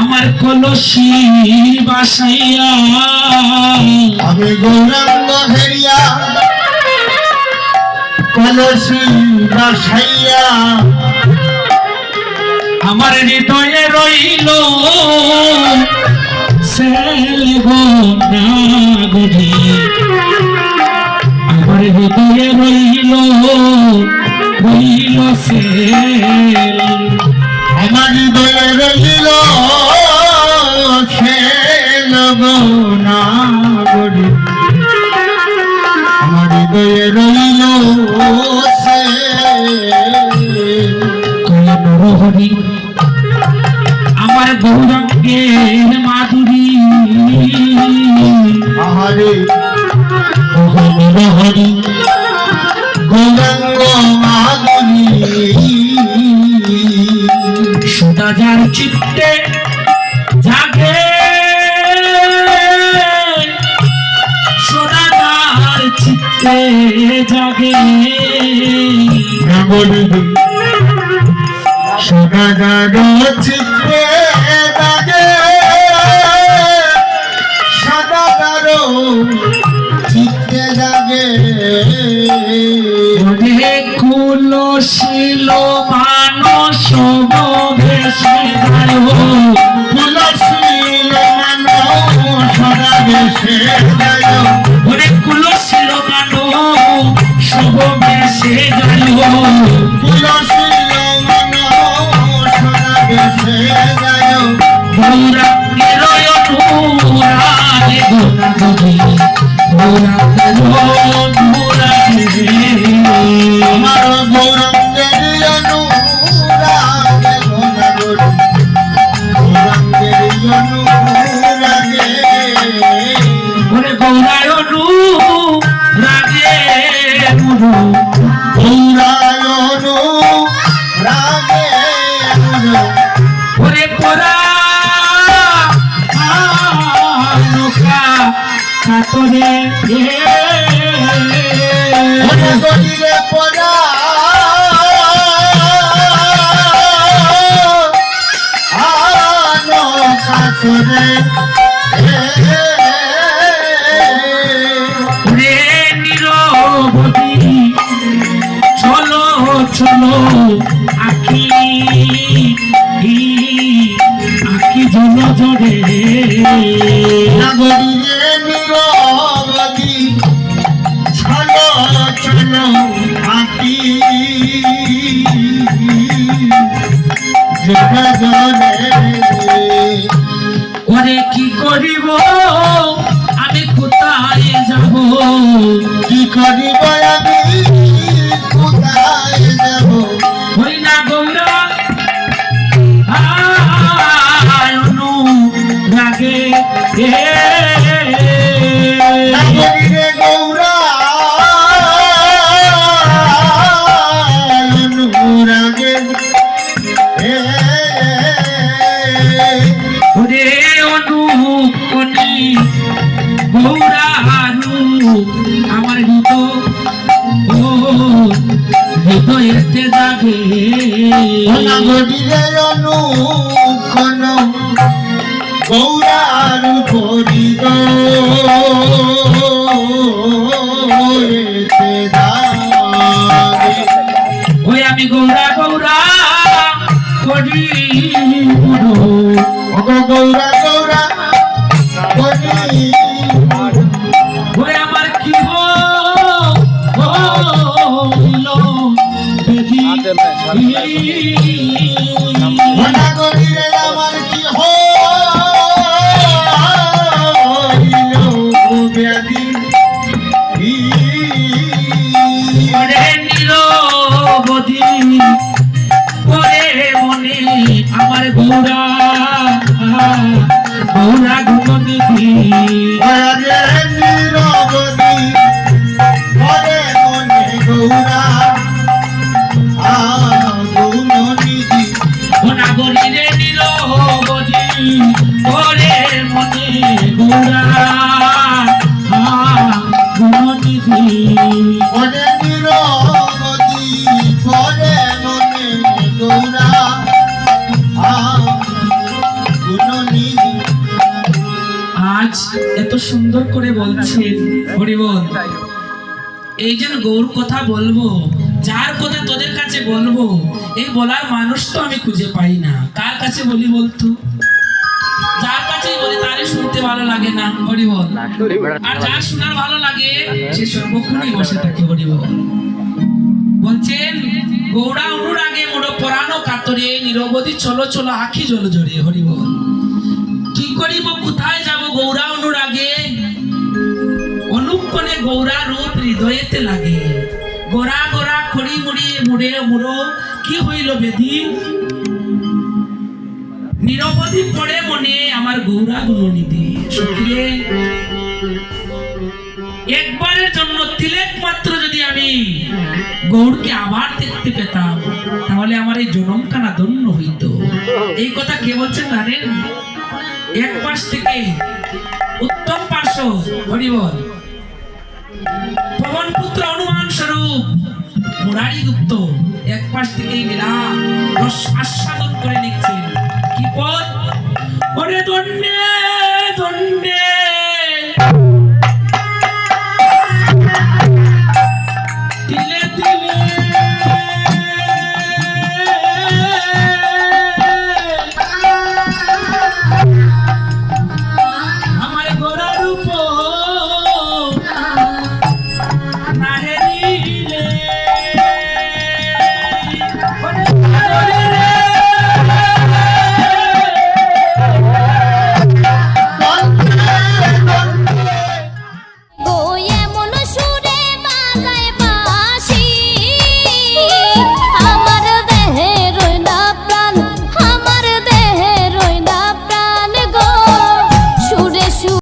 আমার কলসি বাসাইয়া। আমি গৌরাঙ্গ হেরিয়া। কলসি বাসাইয়া। আমার হৃদয়ে রইল সেল গো নাগরি। আমার হৃদয়ে রইল রইল সেল আমার না গরি আমার হৃদয়ে রইল চিত্তে জাগে। সদাগার চিত্তে দাগে। সদাগার চিত্তে দাগে। ওরে কুল শিল মানস ভেসে যায় তুলসীল মানো সদা বেশে যায় কাতরে মনে পড়া আনো কাতরে চলো চলো আখি আখি জল জড়ে ওরে কি করিব? আমি কোথায় যাব? কি করিব ওরে অনু কনি গৌরা হারু আমার হৃদয় ও হৃদয়েতে জাগে গৌরার পরিদ ওই আমি গৌরা গৌরা করি। আমার মনে গৌরা গৌরা মনে গৌরা। আজ এত সুন্দর করে বলছেন হরিবল এই যেন গৌর কথা বলব, যার কথা তোদের কাছে বলব, এই বলার মানুষ তো আমি খুঁজে পাই না। কার কাছে বলি বলতো? বলি তারই শুনতে ভালো লাগে না হরিবল। আর যার শোনার ভালো লাগে সে সর্বক্ষণই বসে থাকে হরিবল। বলছেন গৌড়া অনুরাগে মোড়ো পরানো কাতরে নিরবধি চলো চলো আখি জল জড়ে হরিবল। কি করিব কোথায় যাব গৌরা অনুরাগে? অনুক্ষণে গৌরা রূপ হৃদয়েতে লাগে। গোরা গোরা খড়ি মুড়ি মুড়ে মুড়ো কি হইল বেদি? নিরবধি পড়ে মনে আমার গৌরা গুণনিধি সখিরে একবারের জন্য তিলেক মাত্র যদি আমি গৌরকে আবার দেখতে পেতাম, তাহলে আমার এই জনমখানা ধন্য হইত। এই কথা কে বলছেন জানেন? এক পাশ থেকে উত্তম পার্শ্ব হরিবল। পবন পুত্র অনুমান স্বরূপ মুরারি গুপ্ত এক পাশ থেকে করে নিচ্ছেন ಮೇಲೆ